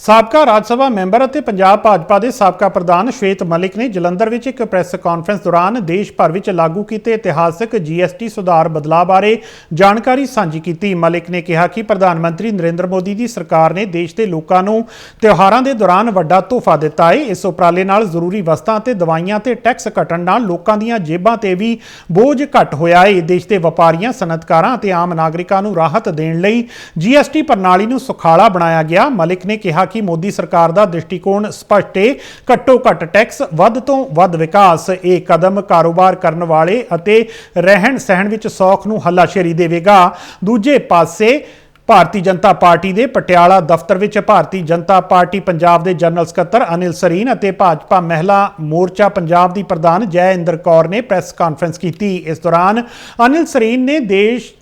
ਸਾਬਕਾ ਰਾਜ ਸਭਾ ਮੈਂਬਰ ਅਤੇ ਪੰਜਾਬ ਭਾਜਪਾ ਦੇ ਸਾਬਕਾ ਪ੍ਰਧਾਨ ਸ਼ਵੇਤ ਮਲਿਕ ਨੇ ਜਲੰਧਰ ਵਿੱਚ ਇੱਕ ਪ੍ਰੈਸ ਕਾਨਫਰੰਸ ਦੌਰਾਨ ਦੇਸ਼ ਭਰ ਵਿੱਚ ਲਾਗੂ ਕੀਤੇ ਇਤਿਹਾਸਕ ਜੀਐਸਟੀ ਸੁਧਾਰ ਬਦਲਾਅ ਬਾਰੇ ਜਾਣਕਾਰੀ ਸਾਂਝੀ ਕੀਤੀ। ਮਲਿਕ ਨੇ ਕਿਹਾ ਕਿ ਪ੍ਰਧਾਨ ਮੰਤਰੀ ਨਰਿੰਦਰ ਮੋਦੀ ਦੀ ਸਰਕਾਰ ਨੇ ਦੇਸ਼ ਦੇ ਲੋਕਾਂ ਨੂੰ ਤਿਉਹਾਰਾਂ ਦੇ ਦੌਰਾਨ ਵੱਡਾ ਤੋਹਫਾ ਦਿੱਤਾ ਹੈ। ਇਸ ਉਪਰਾਲੇ ਨਾਲ ਜ਼ਰੂਰੀ ਵਸਤਾਂ ਅਤੇ ਦਵਾਈਆਂ ਤੇ ਟੈਕਸ ਘਟਣ ਨਾਲ ਲੋਕਾਂ ਦੀਆਂ ਜੇਬਾਂ ਤੇ ਵੀ ਬੋਝ ਘਟ ਹੋਇਆ ਹੈ। ਦੇਸ਼ ਦੇ ਵਪਾਰੀਆਂ, ਸਨਅਤਕਾਰਾਂ ਅਤੇ ਆਮ ਨਾਗਰਿਕਾਂ ਨੂੰ ਰਾਹਤ ਦੇਣ ਲਈ ਜੀਐਸਟੀ ਪ੍ਰਣਾਲੀ ਨੂੰ ਸੁਖਾਲਾ ਬਣਾਇਆ ਗਿਆ। ਮਲਿਕ ਨੇ ਕਿਹਾ ਕਿ ਮੋਦੀ ਸਰਕਾਰ ਦਾ ਦ੍ਰਿਸ਼ਟੀਕੋਣ ਸਪਸ਼ਟ ਹੈ ਘੱਟੋ ਘੱਟ ਟੈਕਸ ਵੱਧ ਤੋਂ ਵੱਧ ਵਿਕਾਸ। ਇਹ ਕਦਮ ਕਾਰੋਬਾਰ ਕਰਨ ਵਾਲੇ ਅਤੇ ਰਹਿਣ ਸਹਿਣ ਵਿੱਚ ਸੌਖ ਨੂੰ ਹੱਲਾਸ਼ੇਰੀ ਦੇਵੇਗਾ। ਦੂਜੇ ਪਾਸੇ ਭਾਰਤੀ ਜਨਤਾ ਪਾਰਟੀ ਦੇ ਪਟਿਆਲਾ ਦਫ਼ਤਰ ਵਿੱਚ ਭਾਰਤੀ ਜਨਤਾ ਪਾਰਟੀ ਪੰਜਾਬ ਦੇ ਜਨਰਲ ਸਕੱਤਰ ਅਨਿਲ ਸਰੀਨ ਅਤੇ ਭਾਜਪਾ ਮਹਿਲਾ ਮੋਰਚਾ ਪੰਜਾਬ ਦੀ ਪ੍ਰਧਾਨ ਜੈ ਇੰਦਰ ਕੌਰ ਨੇ ਪ੍ਰੈਸ ਕਾਨਫਰੰਸ ਕੀਤੀ। ਇਸ ਦੌਰਾਨ ਅਨਿਲ ਸਰੀਨ ਨੇ ਦੇਸ਼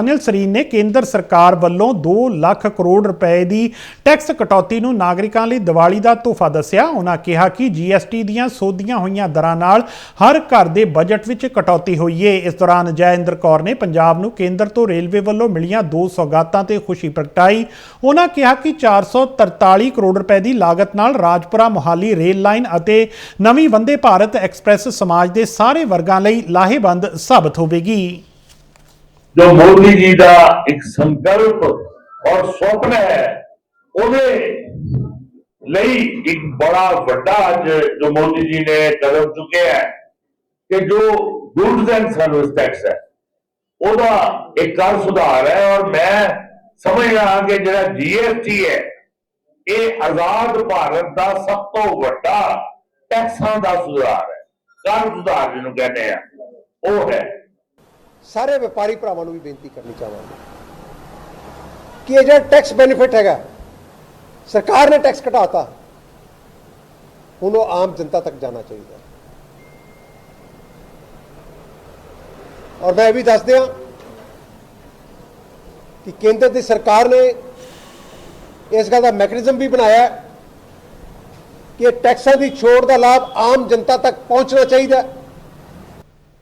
ਅਨਿਲ ਸਰੀਨ ਨੇ ਕੇਂਦਰ ਸਰਕਾਰ ਵੱਲੋਂ 2 ਲੱਖ ਕਰੋੜ ਰੁਪਏ ਦੀ ਟੈਕਸ ਕਟੌਤੀ ਨੂੰ ਨਾਗਰਿਕਾਂ ਲਈ ਦੀਵਾਲੀ ਦਾ ਤੋਹਫਾ ਦੱਸਿਆ। ਉਹਨਾਂ ਕਿਹਾ ਕਿ ਜੀਐਸਟੀ ਦੀਆਂ ਸੋਧੀਆਂ ਹੋਈਆਂ ਦਰਾਂ ਨਾਲ ਹਰ ਘਰ ਦੇ ਬਜਟ ਵਿੱਚ ਕਟੌਤੀ ਹੋਈ ਹੈ ਇਸ ਦੌਰਾਨ ਜੈ ਇੰਦਰ ਕੌਰ ਨੇ ਪੰਜਾਬ ਨੂੰ ਕੇਂਦਰ ਤੋਂ ਰੇਲਵੇ ਵੱਲੋਂ ਮਿਲੀਆਂ ਦੋ ਸੌਗਾਤਾਂ ਤੇ ਖੁਸ਼ੀ ਪ੍ਰਗਟਾਈ। ਉਹਨਾਂ ਕਿਹਾ ਕਿ 443 ਕਰੋੜ ਰੁਪਏ ਦੀ ਲਾਗਤ ਨਾਲ ਰਾਜਪੁਰਾ ਮੁਹਾਲੀ ਰੇਲ ਲਾਈਨ ਅਤੇ ਨਵੀਂ ਵੰਦੇ ਭਾਰਤ ਐਕਸਪ੍ਰੈਸ ਸਮਾਜ ਦੇ ਸਾਰੇ ਵਰਗਾਂ ਲਈ ਲਾਹੇਵੰਦ ਸਾਬਤ ਹੋਵੇਗੀ। ਜੋ ਮੋਦੀ ਜੀ ਦਾ ਇੱਕ ਸੰਕਲਪ ਔਰ ਸੁਪਨਾ ਹੈ, ਉਹਦੇ ਲਈ ਇੱਕ ਬੜਾ ਵੱਡਾ ਅੱਜ ਜੋ ਮੋਦੀ ਜੀ ਨੇ ਕਦਮ ਚੁੱਕਿਆ ਹੈ ਕਿ ਜੋ ਗੁੱਡਸ ਐਂਡ ਸਰਵਿਸ ਟੈਕਸ ਹੈ, ਉਹਦਾ ਇੱਕ ਕਰ ਸੁਧਾਰ ਹੈ ਔਰ ਮੈਂ ਸਮਝ ਰਿਹਾ ਕਿ ਜਿਹੜਾ ਜੀਐਸਟੀ ਹੈ, ਇਹ ਆਜ਼ਾਦ ਭਾਰਤ ਦਾ ਸਭ ਤੋਂ ਵੱਡਾ ਟੈਕਸਾਂ ਦਾ ਸੁਧਾਰ ਹੈ। ਕਰ ਸੁਧਾਰ ਜਿਹਨੂੰ ਕਹਿੰਦੇ ਆ? ਉਹ ਹੈ। ਸਾਰੇ ਵਪਾਰੀ ਭਰਾਵਾਂ ਨੂੰ ਵੀ ਬੇਨਤੀ ਕਰਨੀ ਚਾਹਾਂਗੇ ਕਿ ਇਹ ਜਿਹੜਾ ਟੈਕਸ ਬੈਨੀਫਿਟ ਹੈਗਾ, ਸਰਕਾਰ ਨੇ ਟੈਕਸ ਘਟਾਤਾ, ਹੁਣ ਉਹ ਆਮ ਜਨਤਾ ਤੱਕ ਜਾਣਾ ਚਾਹੀਦਾ ਔਰ ਮੈਂ ਇਹ ਵੀ ਦੱਸ ਦਿਆਂ ਕਿ ਕੇਂਦਰ ਦੀ ਸਰਕਾਰ ਨੇ ਇਸ ਗੱਲ ਦਾ ਮੈਕੈਨਿਜ਼ਮ ਵੀ ਬਣਾਇਆ ਕਿ ਟੈਕਸਾਂ ਦੀ ਛੋੜ ਦਾ ਲਾਭ ਆਮ ਜਨਤਾ ਤੱਕ ਪਹੁੰਚਣਾ ਚਾਹੀਦਾ ਹੈ।